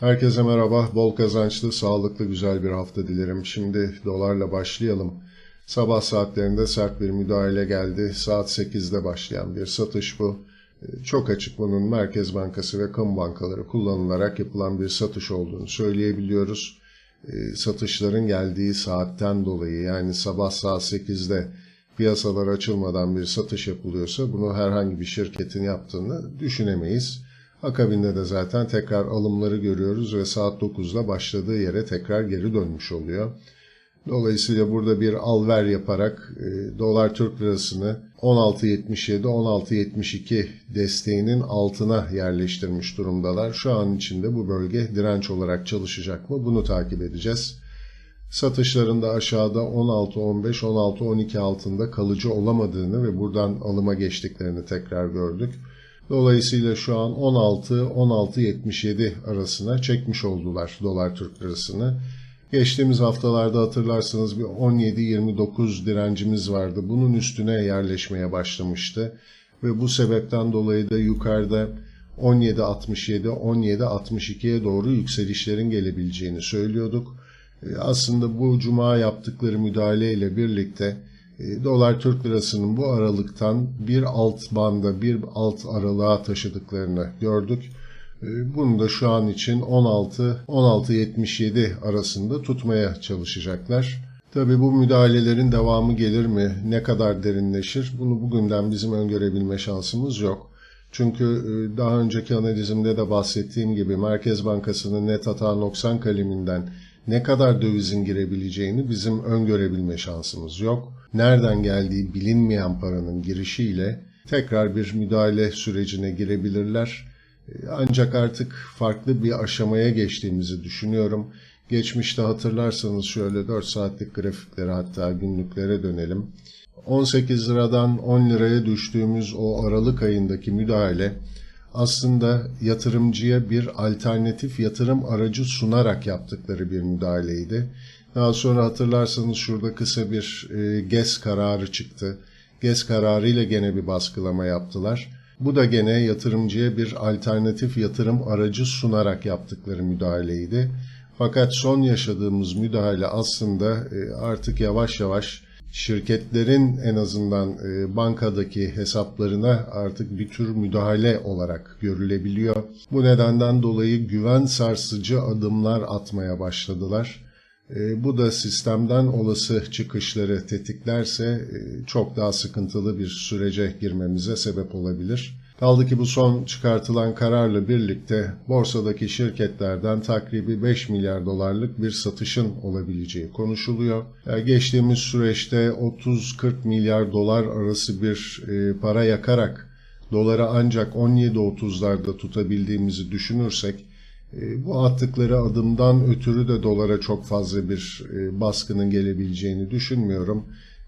Herkese merhaba. Bol kazançlı, sağlıklı, güzel bir hafta dilerim. Şimdi dolarla başlayalım. Sabah saatlerinde sert bir müdahale geldi. Saat 8'de başlayan bir satış bu. Ee, Çok açık bunun Merkez Bankası ve kamu bankaları kullanılarak yapılan bir satış olduğunu söyleyebiliyoruz. Ee, Satışların geldiği saatten dolayı yani sabah saat 8'de piyasalar açılmadan bir satış yapılıyorsa bunu herhangi bir şirketin yaptığını düşünemeyiz. Akabinde de zaten tekrar alımları görüyoruz ve saat 9'da başladığı yere tekrar geri dönmüş oluyor. Dolayısıyla burada bir al ver yaparak e, dolar Türk lirasını 16.77-16.72 desteğinin altına yerleştirmiş durumdalar. Şu an içinde bu bölge direnç olarak çalışacak mı? Bunu takip edeceğiz. Satışlarında aşağıda 16-15, 16-12 altında kalıcı olamadığını ve buradan alıma geçtiklerini tekrar gördük. Dolayısıyla şu an 16-16.77 arasına çekmiş oldular dolar Türk lirasını. Geçtiğimiz haftalarda hatırlarsanız bir 17-29 direncimiz vardı. Bunun üstüne yerleşmeye başlamıştı. Ve bu sebepten dolayı da yukarıda 17.67, 17.62'ye doğru yükselişlerin gelebileceğini söylüyorduk. E, Aslında bu cuma yaptıkları müdahaleyle birlikte e, dolar Türk lirasının bu aralıktan bir alt banda, bir alt aralığa taşıdıklarını gördük. E, Bunu da şu an için 16-16.77 arasında tutmaya çalışacaklar. Tabi bu müdahalelerin devamı gelir mi, ne kadar derinleşir bunu bugünden bizim öngörebilme şansımız yok. Çünkü e, daha önceki analizimde de bahsettiğim gibi Merkez Bankası'nın net hata noksan kaleminden ne kadar dövizin girebileceğini bizim öngörebilme şansımız yok. Nereden geldiği bilinmeyen paranın girişiyle tekrar bir müdahale sürecine girebilirler. E, Ancak artık farklı bir aşamaya geçtiğimizi düşünüyorum. Geçmişte hatırlarsanız şöyle 4 saatlik grafiklere hatta günlüklere dönelim. 18 liradan 10 liraya düştüğümüz o Aralık ayındaki müdahale aslında yatırımcıya bir alternatif yatırım aracı sunarak yaptıkları bir müdahaleydi. Daha sonra hatırlarsanız şurada kısa bir e, GES kararı çıktı. GES kararıyla gene bir baskılama yaptılar. Bu da gene yatırımcıya bir alternatif yatırım aracı sunarak yaptıkları müdahaleydi. Fakat son yaşadığımız müdahale aslında e, artık yavaş yavaş şirketlerin en azından e, bankadaki hesaplarına artık bir tür müdahale olarak görülebiliyor. Bu nedenden dolayı güven sarsıcı adımlar atmaya başladılar. E, Bu da sistemden olası çıkışları tetiklerse e, çok daha sıkıntılı bir sürece girmemize sebep olabilir. Kaldı ki bu son çıkartılan kararla birlikte borsadaki şirketlerden takribi 5 milyar dolarlık bir satışın olabileceği konuşuluyor. Yani geçtiğimiz süreçte 30-40 milyar dolar arası bir e, para yakarak doları ancak 17.30'larda tutabildiğimizi düşünürsek e, bu attıkları adımdan ötürü de dolara çok fazla bir e, baskının gelebileceğini düşünmüyorum.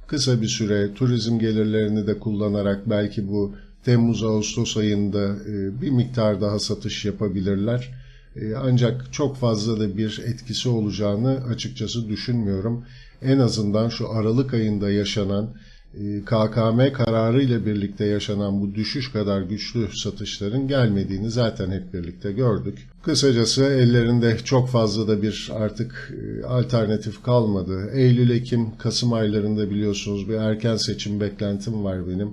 Kısa bir süre turizm gelirlerini de kullanarak belki bu Temmuz-Ağustos ayında e, bir miktar daha satış yapabilirler. E, Ancak çok fazla da bir etkisi olacağını açıkçası düşünmüyorum. En azından şu Aralık ayında yaşanan e, KKM kararı ile birlikte yaşanan bu düşüş kadar güçlü satışların gelmediğini zaten hep birlikte gördük. Kısacası ellerinde çok fazla da bir artık alternatif kalmadı. Eylül, Ekim, Kasım aylarında biliyorsunuz bir erken seçim beklentim var benim.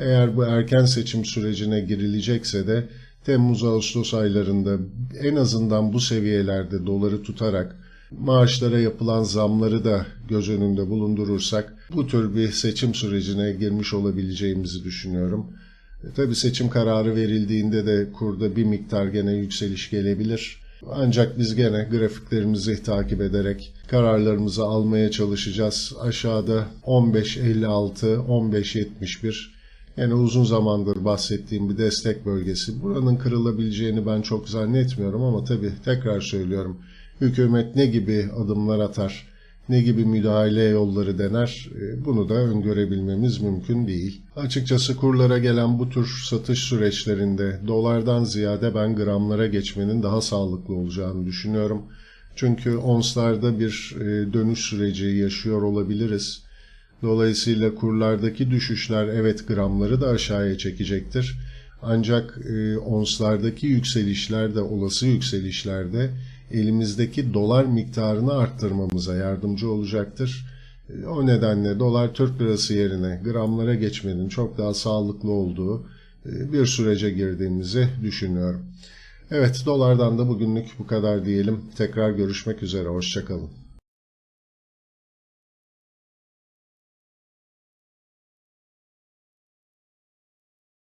Eğer bu erken seçim sürecine girilecekse de Temmuz-Ağustos aylarında en azından bu seviyelerde doları tutarak maaşlara yapılan zamları da göz önünde bulundurursak bu tür bir seçim sürecine girmiş olabileceğimizi düşünüyorum. E, tabii seçim kararı verildiğinde de kurda bir miktar gene yükseliş gelebilir. Ancak biz gene grafiklerimizi takip ederek kararlarımızı almaya çalışacağız. Aşağıda 15.56, 15.71 yani uzun zamandır bahsettiğim bir destek bölgesi. Buranın kırılabileceğini ben çok zannetmiyorum ama tabii tekrar söylüyorum. Hükümet ne gibi adımlar atar, ne gibi müdahale yolları dener e, bunu da öngörebilmemiz mümkün değil. Açıkçası kurlara gelen bu tür satış süreçlerinde dolardan ziyade ben gramlara geçmenin daha sağlıklı olacağını düşünüyorum. Çünkü onslarda bir e, dönüş süreci yaşıyor olabiliriz. Dolayısıyla kurlardaki düşüşler evet gramları da aşağıya çekecektir. Ancak e, onslardaki yükselişler de olası yükselişlerde elimizdeki dolar miktarını arttırmamıza yardımcı olacaktır. E, O nedenle dolar Türk lirası yerine gramlara geçmenin çok daha sağlıklı olduğu e, bir sürece girdiğimizi düşünüyorum. Evet dolardan da bugünlük bu kadar diyelim. Tekrar görüşmek üzere. Hoşçakalın.